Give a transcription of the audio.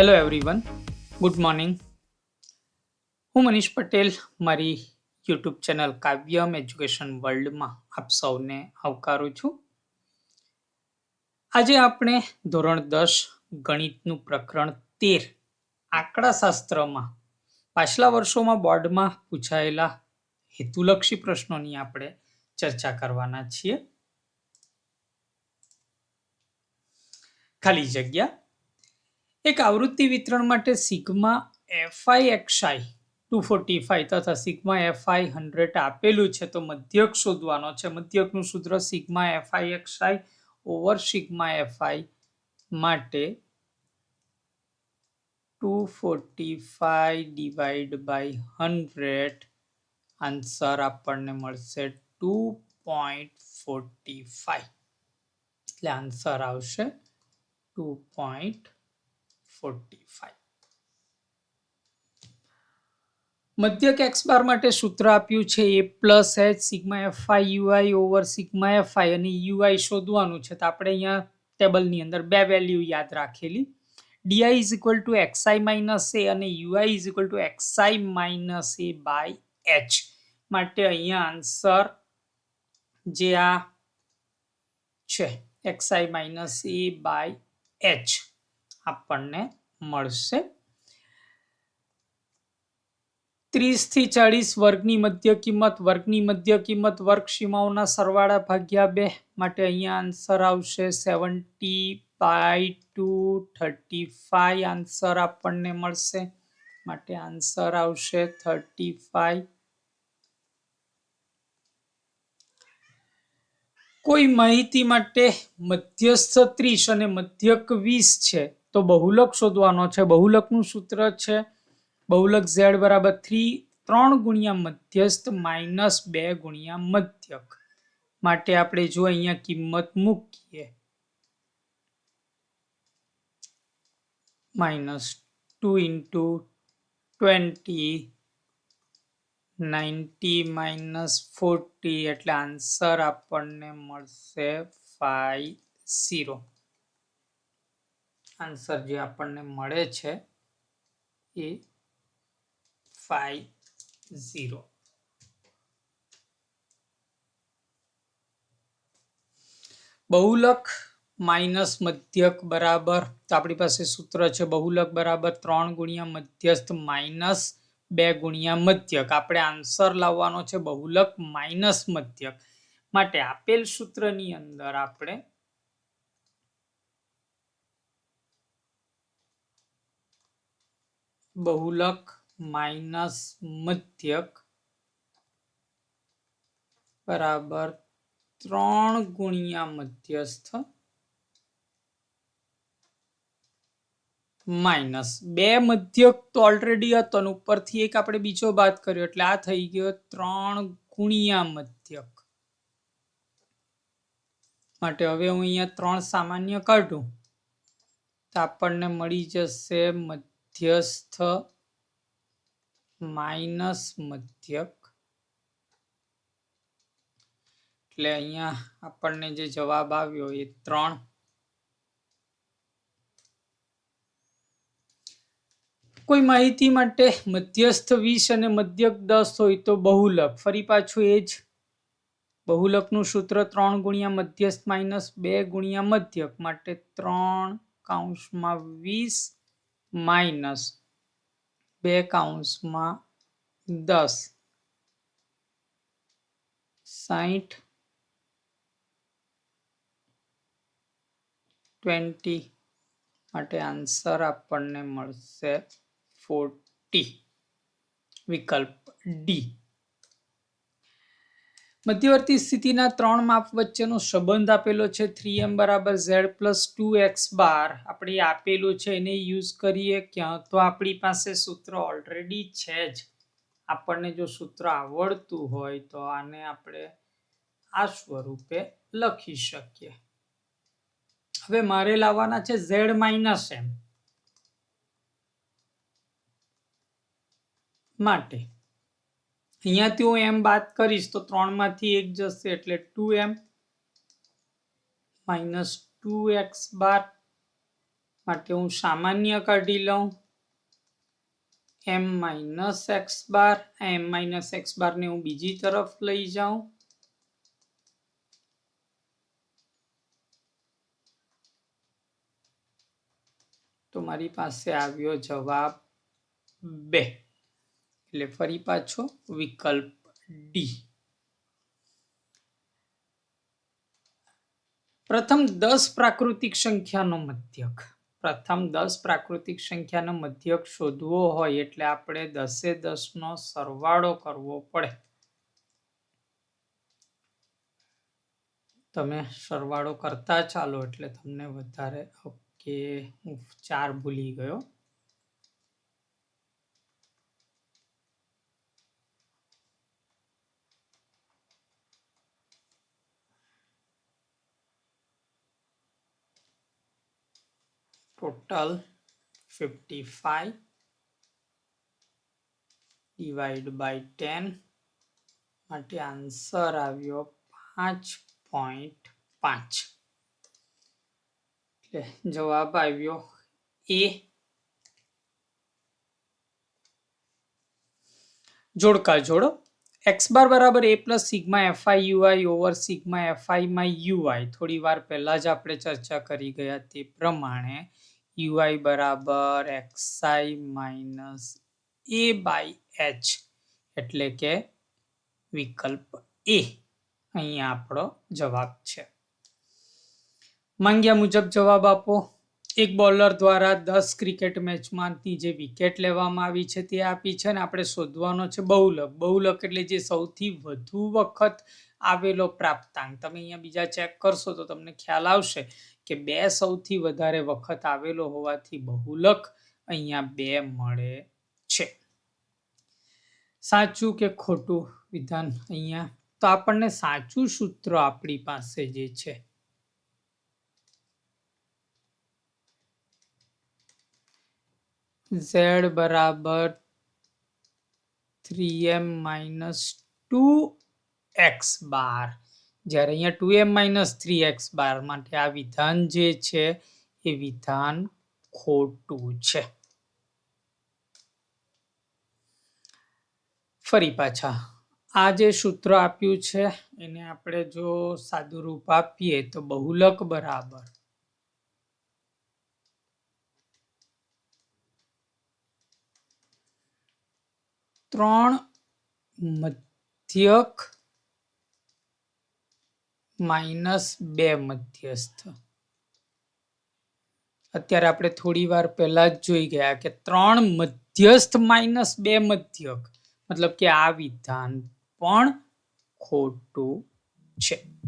Hello everyone good morning હું મનીષ પટેલ, મારી YouTube channel કાવ્યમ education વર્લ્ડમાં આપ સૌને આવકારું છું. આજે આપણે ધોરણ દસ ગણિતનું પ્રકરણ તેર આંકડાશાસ્ત્રમાં પાછલા વર્ષોમાં બોર્ડમાં પૂછાયેલા હેતુલક્ષી પ્રશ્નોની આપણે ચર્ચા કરવાના છીએ. ખાલી જગ્યા એક આવૃત્તિ વિતરણ માટે sigma f i x i two forty five તથા સિગ્મા એફઆઈ હંડ્રેડ આપેલું છે. તો મધ્યક શોધવાનો છે. મધ્યકનું સૂત્ર sigma f i x i over sigma f i માટે two forty five divide by hundred answer આપણને મળશે ટુ પોઈન્ટ ફોર્ટી ફાઈવ. એટલે આન્સર આવશે ટુ પોઈન્ટ ફોર્ટી ફાઈવ મધ્યક એક્સ બાર માટે સૂત્ર આપ્યું છે a plus h sigma f i u i over sigma f i અને યુઆઈ શોધવાનું છે. તો આપણે અહીંયા ટેબલની અંદર બે વેલ્યુ યાદ રાખેલી. D i is equal to x i minus a અને u i is equal to x i minus a by h માટે અહીંયા આન્સર જે આ છે. X i minus a by h આપણને મળશે. ત્રીસથી ચાળીસ વર્ગની મધ્ય કિંમત, વર્ગની મધ્ય કિંમત વર્ગ સીમાઓના સરવાળા ભાગ્યા બે માટે અહીંયા આન્સર આવશે seventy by two thirty five answer આપણને મળશે. માટે આન્સર આવશે થર્ટી ફાઈવ કોઈ માહિતી માટે મધ્યસ્થ ત્રીસ અને મધ્યક વીસ છે. તો બહુલક શોધવાનો છે. બહુલકનું સૂત્ર છે બહુલક ઝેડ બરાબર થ્રી ત્રણ ગુણ્યા મધ્યસ્થ માઇનસ બે ગુણ્યા મધ્યક. માટે આપણે જો અહીંયા કિંમત મૂકીએ. Minus two into twenty ninety minus forty એટલે આન્સર આપણને મળશે ફાઈવ ઝીરો આન્સર જે આપણને મળે છે એ ફાઈવ ઝીરો બહુલક માઇનસ મધ્યક બરાબર, તો આપણી પાસે સૂત્ર છે બહુલક બરાબર ત્રણ ગુણ્યા મધ્યસ્થ માઇનસ બે ગુણ્યા મધ્યક. આપણે આન્સર લાવવાનો છે બહુલક માઇનસ મધ્યક. માટે આપેલ સૂત્રની અંદર આપણે બહુલક માઇનસ મધ્યક બરાબર ત્રણ ગુણ્યા મધ્યસ્થ માઇનસ બે મધ્યક તો ઓલરેડી હતો ને ઉપરથી એક આપણે બીજો બાદ કર્યો, એટલે આ થઈ ગયો ત્રણ ગુણ્યા મધ્યક. માટે હવે હું અહીંયા ત્રણ સામાન્ય કાઢું. તો આપણને મળી જશે મધ્યસ્થ માઇનસ મધ્યક. એટલે અહીંયા આપણને જે જવાબ આવ્યો એ ત્રણ. કોઈ માહિતી માટે મધ્યસ્થ વીસ અને મધ્યક દસ હોય તો બહુલક. ફરી પાછું એ જ. બહુલકનું સૂત્ર ત્રણ ગુણ્યા મધ્યસ્થ માઇનસ બે ગુણ્યા મધ્યક. માટે ત્રણ કાઉન્સમાં વીસ માઇનસ બે કાઉન્સમાં દસ. સાઠ ટ્વેન્ટી માટે આન્સર આપણને મળશે ફોર્ટી. વિકલ્પ ડી. મધ્યવર્તી સ્થિતિના ત્રણ માપ વચ્ચેનો સંબંધ આપેલો છે થ્રી એમ બરાબર z plus two x bar. આપણે આપેલું છે, એને યુઝ કરીએ ક્યાં તો આપણી પાસે સૂત્ર ઓલરેડી છે જ. આપણને જો સૂત્ર આવડતું હોય તો આને આપણે આ સ્વરૂપે લખી શકીએ. હવે મારે લાવવાના છે ઝેડ માઇનસ એમ. માટે અહીંયાથી હું એમ બાદ કરીશ તો ત્રણમાંથી એક જશે એટલે two m minus two x bar. માટે હું સામાન્ય કાઢી લઉં. M minus x bar. M minus x બારને હું બીજી તરફ લઈ જાઉં. તો મારી પાસે આવ્યો જવાબ બે. એટલે ફરી પાછો વિકલ્પ ડી પ્રથમ દસ પ્રાકૃતિક સંખ્યાનો મધ્યક. પ્રથમ દસ પ્રાકૃતિક સંખ્યાનો મધ્યક શોધવો હોય એટલે આપણે દસે દસનો સરવાળો કરવો પડે. તમે સરવાળો કરતા ચાલો એટલે તમને વધારે, ઓકે, હું ચાર ભૂલી ગયો. Total fifty five divide by ten માટે આન્સર આવ્યો પાંચ પોઈન્ટ પાંચ એટલે જવાબ આવ્યો એ જોડકા જોડો એક્સ બાર બરાબર a plus sigma f i u i over sigma એફઆઈમાં u i થોડી વાર પહેલા જ આપણે ચર્ચા કરી ગયા તે પ્રમાણે યુઆઈ બરાબર x i minus a by h એટલે કે વિકલ્પ એ અહીંયા આપણો જવાબ છે. માંગ્યા મુજબ જવાબ આપો. એક બોલર દ્વારા દસ ક્રિકેટ મેચમાંથી જે વિકેટ લેવામાં આવી છે તે આપી છે અને આપણે શોધવાનો છે બહુલક. બહુલક એટલે જે સૌથી વધુ વખત આવેલો પ્રાપ્તાંક. તમે અહીંયા બીજા ચેક કરશો તો તમને ખ્યાલ આવશે. કે બે સૌથી વધારે વખત આવેલો હોવાથી બહુલક અહીંયા બે મળે છે. સાચું કે ખોટું વિધાન અહીંયા? તો આપણને સાચું સૂત્ર આપણી પાસે જે છે. ઝેડ બરાબર three M minus two X bar. જ્યારે અહીંયા two M minus three X bar માટે આ વિધાન જે છે, એ વિધાન ખોટું છે. ફરી પાછા, આ જે સૂત્ર આપ્યું છે, એને આપણે જો સાદું રૂપ આપીએ તો બહુલક બરાબર. ત્રણ મધ્યક માઇનસ બે મધ્યસ્થ. અત્યારે આપણે થોડી વાર પહેલા જ જોઈ ગયા કે ત્રણ મધ્યસ્થ માઇનસ બે મધ્યક. મતલબ કે આ વિધાન પણ ખોટું છે.